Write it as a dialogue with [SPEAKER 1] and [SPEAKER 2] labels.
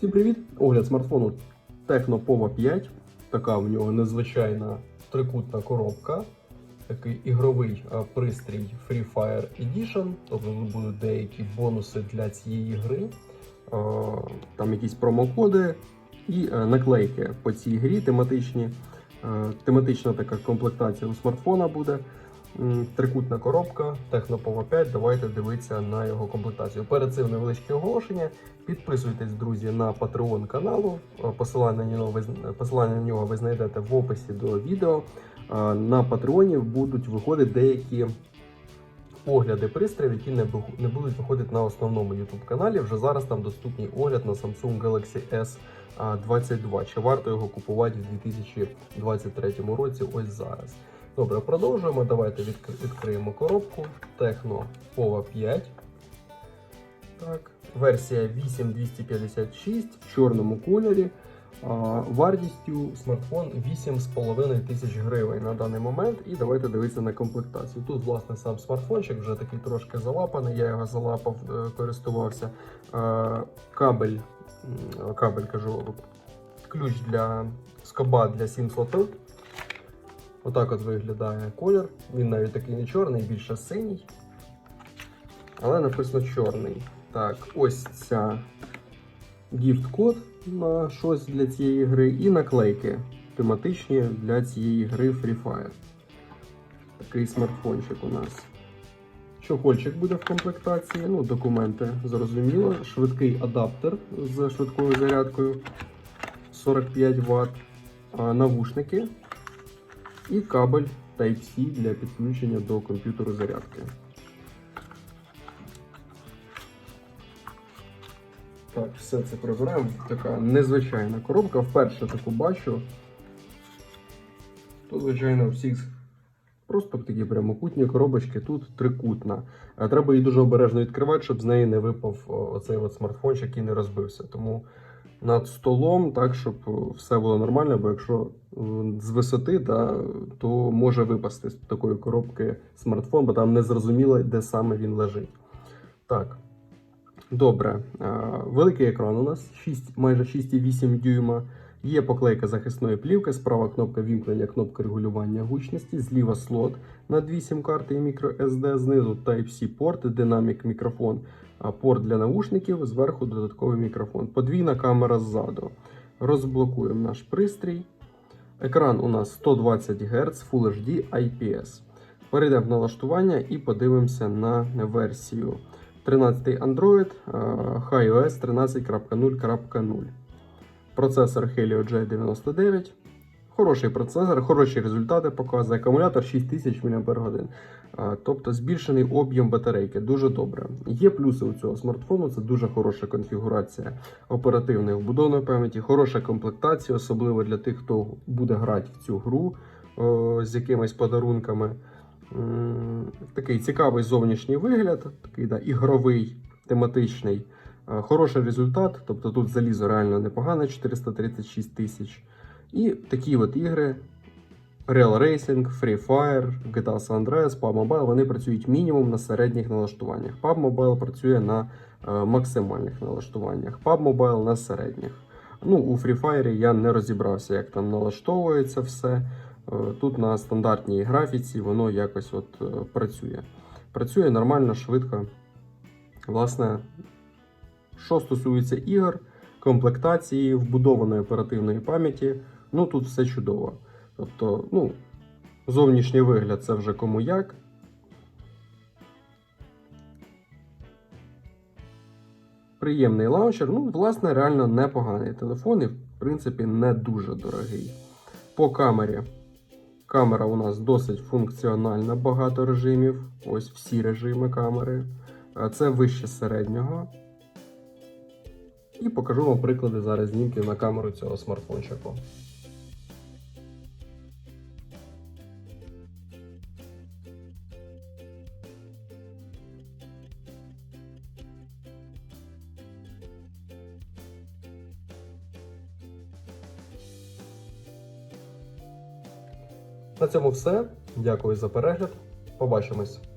[SPEAKER 1] Всім привіт! Огляд смартфону Tecno Pova 5. Така в нього незвичайна трикутна коробка. Такий ігровий пристрій Free Fire Edition. Тобто тут будуть деякі бонуси для цієї гри. Там якісь промокоди і наклейки по цій грі тематичні. Тематична така комплектація у смартфона буде. Трикутна коробка Pova 5. Давайте дивитися на його комплектацію. Перед цим невеличке оголошення. Підписуйтесь, друзі, на Patreon каналу. Е, Посилання на нього ви, посилання на нього ви знайдете в описі до відео. Е, На Патреоні будуть виходити деякі огляди пристроїв, які не, будуть виходити на основному YouTube каналі. Вже зараз там доступний огляд на Samsung Galaxy S22. Чи варто його купувати в 2023 році? Ось зараз. Добре, продовжуємо. Давайте відк- відкриємо коробку. Tecno Pova 5. Так, версія 8256 в чорному кольорі. Вартістю смартфон 8,5 тисяч гривень на даний момент. І давайте дивитися на комплектацію. Тут, власне, сам смартфончик вже такий трошки залапаний. Я його залапав, е, користувався. Е, Кабель, кабель кажу, ключ для скоба для 7 слотів. Отак от виглядає колір. Він навіть такий не чорний, більше синій. Але написано чорний. Так, ось ця гіфт-код на щось для цієї гри і наклейки тематичні для цієї гри Free Fire. Такий смартфончик у нас. Чохольчик буде в комплектації, ну, документи зрозуміло. Швидкий адаптер з швидкою зарядкою 45 Вт, навушники і кабель Type-C для підключення до комп'ютеру зарядки. Так, все це прибираємо. Така незвичайна коробка. Вперше таку бачу. Тут, звичайно, у всіх просто такі прямокутні коробочки, тут трикутна. Треба її дуже обережно відкривати, щоб з неї не випав оцей от смартфончик і не розбився. Тому над столом, так, щоб все було нормально, бо якщо з висоти, да, то може випасти з такої коробки смартфон, бо там не зрозуміло, де саме він лежить. Так. Добре, Е, великий екран у нас 6, майже 6,8 дюйма. Є поклейка захисної плівки, справа кнопка вімкнення, кнопка регулювання гучності, зліва слот на 2 сім-карти і microSD, знизу Type-C порт, динамік мікрофон, порт для наушників, зверху додатковий мікрофон. Подвійна камера ззаду. Розблокуємо наш пристрій. Екран у нас 120 Гц Full HD IPS. Перейдемо в налаштування і подивимося на версію. 13 Android, HiOS 13.0.0. Процесор Helio G99. Хороший процесор, хороші результати показує. Акумулятор 6000 мАч. Тобто збільшений об'єм батарейки. Дуже добре. Є плюси у цього смартфону, це дуже хороша конфігурація оперативної вбудованої пам'яті, хороша комплектація, особливо для тих, хто буде грати в цю гру е, з якимись подарунками. Такий цікавий зовнішній вигляд, такий да, ігровий, тематичний. Е, Хороший результат, тобто тут залізо реально непогане, 436 тисяч. І такі от ігри Real Racing, Free Fire, GTA San Andreas, PUBG Mobile, вони працюють мінімум на середніх налаштуваннях. PUBG Mobile працює на е, максимальних налаштуваннях, PUBG Mobile на середніх. Ну, у Free Fire я не розібрався, як там налаштовується все. Е, Тут на стандартній графіці воно якось от е, працює. Працює нормально, швидко. Власне, що стосується ігор, комплектації, вбудованої оперативної пам'яті, ну тут все чудово. Тобто, ну, зовнішній вигляд це вже кому як. Приємний лаунчер, ну, власне, реально непоганий телефон і, в принципі, не дуже дорогий. По камері. Камера у нас досить функціональна, багато режимів. Ось всі режими камери. Це вище середнього. І покажу вам приклади зараз знімків на камеру цього смартфончику. На цьому все. Дякую за перегляд. Побачимось.